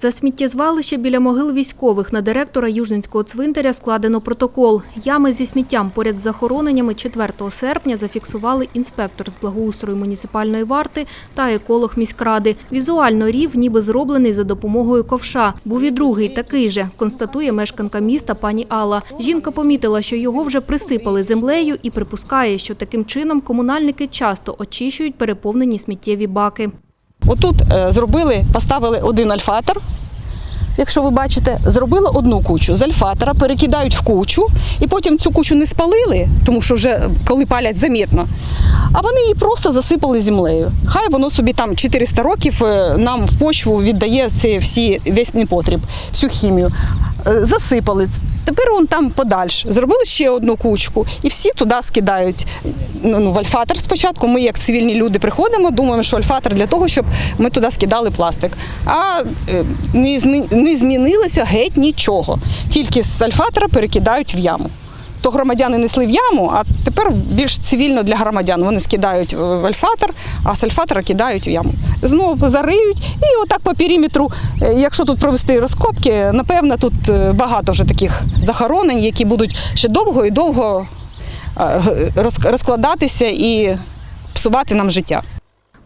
За сміттєзвалище біля могил військових на директора Южненського цвинтаря складено протокол. Ями зі сміттям поряд з захороненнями 4 серпня зафіксували інспектор з благоустрою муніципальної варти та еколог міськради. Візуально рів ніби зроблений за допомогою ковша. Був і другий такий же, констатує мешканка міста пані Алла. Жінка помітила, що його вже присипали землею і припускає, що таким чином комунальники часто очищують переповнені сміттєві баки. Отут е, зробили, поставили один альфатор. Якщо ви бачите, зробили одну кучу з альфатора, перекидають в кучу, і потім цю кучу не спалили, тому що вже коли палять замітно. А вони її просто засипали землею. Хай воно собі там 400 років е, нам в почву віддає всі весь непотріб, всю хімію. Е, Засипали. Тепер вон там подальше. Зробили ще одну кучку, і всі туди скидають ну, ну, в альфатор спочатку. Ми, як цивільні люди, приходимо, думаємо, що альфатор для того, щоб ми туди скидали пластик. А е, не змінилося геть нічого. Тільки з альфатора перекидають в яму. То громадяни несли в яму, а тепер більш цивільно для громадян. Вони скидають в альфатор, а з альфатора кидають в яму. Знов зариють, і отак по периметру, е, якщо тут провести розкопки, напевно, тут е, багато вже таких захоронень, які будуть ще довго і довго е, розкладатися і псувати нам життя.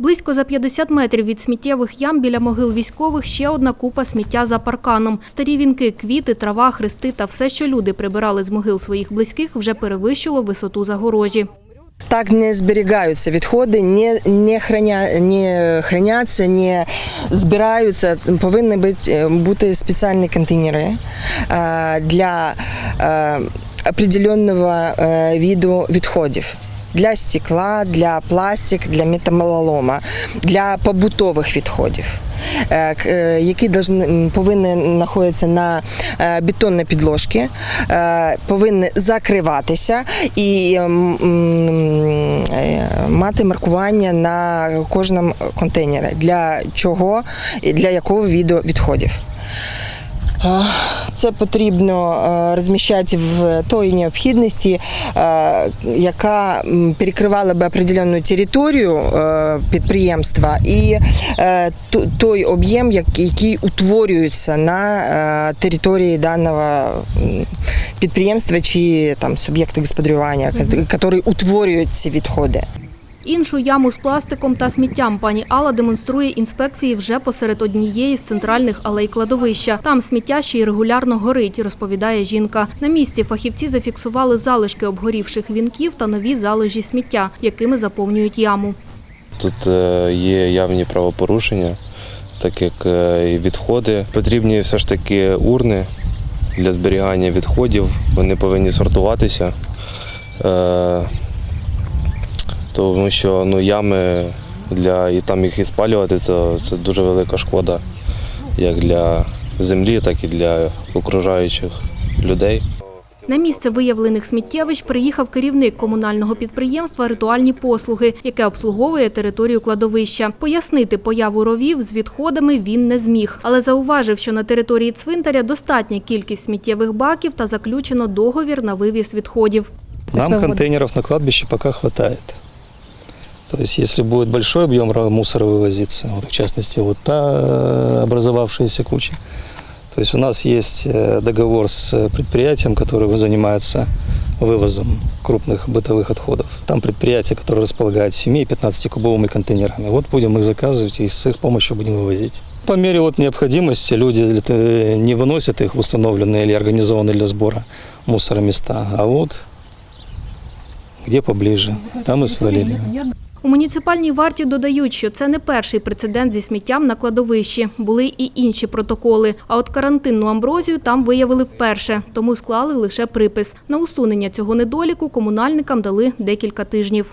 Близько за 50 метрів від сміттєвих ям біля могил військових ще одна купа сміття за парканом. Старі вінки, квіти, трава, хрести та все, що люди прибирали з могил своїх близьких, вже перевищило висоту загорожі. Так не зберігаються відходи, не, не, храня, не храняться, не збираються. Повинні бути, бути спеціальні контейнери е, для е, определенного е, виду відходів. Для стекла, для пластик, для металолома, для побутових відходів, е, е, які повинні знаходитися на е, бетонній підложці, повинні закриватися і м, м, е, мати маркування на кожному контейнері. Для чого і для якого віду відходів. Це потрібно е, розміщати в тої необхідності, е, яка перекривала би определенну територію е, підприємства і той об'єм, який утворюється на території даного підприємства чи там суб'єкта господарювання, які утворюють ці відходи. Іншу яму з пластиком та сміттям пані Алла демонструє інспекції вже посеред однієї з центральних алей кладовища. Там сміття ще й регулярно горить, розповідає жінка. На місці фахівці зафіксували залишки обгорівших вінків та нові залежі сміття, якими заповнюють яму. Тут е, є явні правопорушення, так як е, і відходи. Потрібні все ж таки урни для зберігання відходів. Вони повинні сортуватися, е, тому що ну, ями для і там їх і спалювати це, це дуже велика шкода як для землі, так і для окружаючих людей. На місце виявлених сміттєвищ приїхав керівник комунального підприємства Ритуальні послуги, яке обслуговує територію кладовища. Пояснити появу ровів з відходами він не зміг, але зауважив, що на території цвинтаря достатня кількість сміттєвих баків та заключено договір на вивіз відходів. Нам контейнеров на кладбище пока хватает. То есть, если будет большой объем ра- мусора вывозиться, вот, в частности, вот та э, образовавшаяся куча, то есть у нас есть э, договор с э, предприятием, которое занимается вывозом крупных бытовых отходов. Там предприятие, которое располагает 7 и 15-кубовыми контейнерами. Вот будем их заказывать и с их помощью будем вывозить. По мере вот необходимости люди э, не выносят их в установленные или организованные для сбора мусора места, а вот где поближе, там і свалили. У муніципальній варті додають, що це не перший прецедент зі сміттям на кладовищі. Були і інші протоколи. А от карантинну амброзію там виявили вперше, тому склали лише припис. На усунення цього недоліку комунальникам дали декілька тижнів.